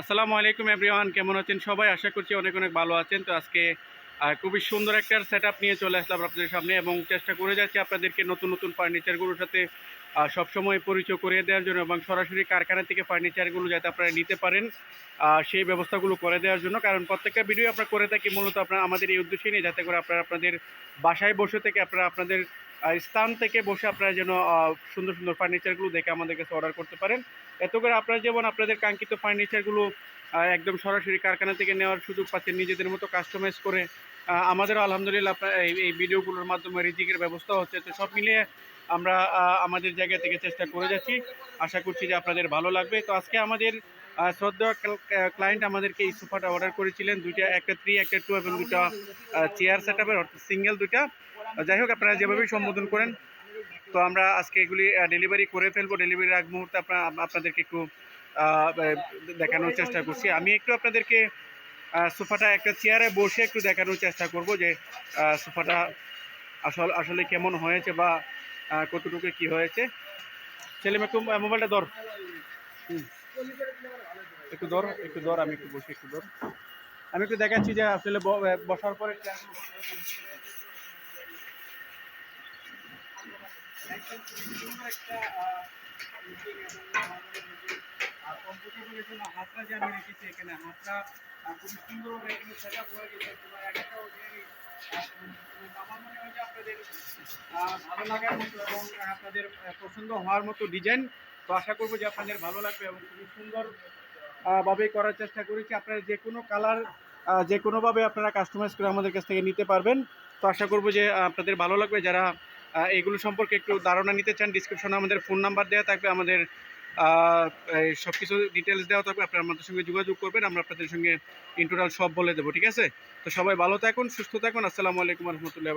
আসসালামু আলাইকুম এভরিওয়ান, কেমন আছেন সবাই? আশা করছি অনেক অনেক ভালো আছেন। তো আজকে খুবই সুন্দর একটা সেট নিয়ে চলে আসলাম আপনাদের সামনে এবং চেষ্টা করে যাচ্ছি আপনাদেরকে নতুন নতুন ফার্নিচারগুলোর সাথে সবসময় পরিচয় করিয়ে দেওয়ার জন্য এবং সরাসরি কারখানা থেকে ফার্নিচারগুলো যাতে আপনারা নিতে পারেন সেই ব্যবস্থাগুলো করে দেওয়ার জন্য। কারণ প্রত্যেকটা ভিডিও আমরা করে থাকি মূলত আপনারা, আমাদের এই উদ্দেশ্যে নিয়ে, যাতে করে আপনারা আপনাদের বাসায় বসে থেকে আপনারা আপনাদের স্থান থেকে বসে আপনারা যেন সুন্দর সুন্দর ফার্নিচারগুলো দেখে আমাদের কাছে অর্ডার করতে পারেন। এত করে আপনারা যেমন আপনাদের কাঙ্ক্ষিত ফার্নিচারগুলো একদম সরাসরি কারখানা থেকে নেওয়ার সুযোগ পাচ্ছেন, নিজেদের মতো কাস্টমাইজ করে আহ, আমাদেরও আলহামদুলিল্লাহ এই ভিডিওগুলোর মাধ্যমে রিজিকের ব্যবস্থা হচ্ছে। তো সব মিলিয়ে আমরা আমাদের জায়গা থেকে চেষ্টা করে যাচ্ছি। আশা করছি যে আপনাদের ভালো লাগবে। তো আজকে আমাদের শ্রদ্ধা ক্লায়েন্ট আমাদেরকে এই সোফাটা অর্ডার করেছিলেন। দুইটা একটা থ্রি একটা টু এবং দুটা চেয়ার সেট আপের অর্থাৎ সিঙ্গেল দুইটা। যাই হোক আপনারা যেভাবেই সম্বোধন করেন তো আমরা আজকে এগুলি ডেলিভারি করে ফেলব। ডেলিভারির আগ মুহূর্তে আপনার আপনাদেরকে একটু দেখানোর চেষ্টা করছি। আমি একটু আপনাদেরকে সোফাটা একটা চেয়ারে বসে একটু দেখানোর চেষ্টা করব যে সোফাটা আসল, আসলে কেমন হয়েছে বা কতটুকু কি হয়েছে। ছেলে একটু মোবাইলটা ধর। একটু ধর একটু ধর, আমি একটু বসি, একটু ধর। আমি একটু দেখাচ্ছি যে, আসলে বসার পরে একটা আপনাদের আপনাদের পছন্দ হওয়ার মতো ডিজাইন তো আশা করব যে আপনাদের ভালো লাগবে এবং খুবই সুন্দর ভাবে করার চেষ্টা করেছি। আপনারা যে কোনো কালার যে কোনোভাবে আপনারা কাস্টমাইজ করে আমাদের কাছ থেকে নিতে পারবেন। তো আশা করব যে আপনাদের ভালো লাগবে। যারা এগুলো সম্পর্কে একটু ধারণা নিতে চান ডিসক্রিপশনে আমাদের ফোন নাম্বার দেওয়া থাকবে। আমাদের সব কিছু ডিটেলস দেওয়া থাকবে, আপনারা আমাদের সঙ্গে যোগাযোগ করবেন, আমরা আপনাদের সঙ্গে ইন্টোটাল সব বলে দেবো, ঠিক আছে? তো সবাই ভালো থাকুন, সুস্থ থাকুন, আসসালামু আলাইকুম রহমতুল্লাহ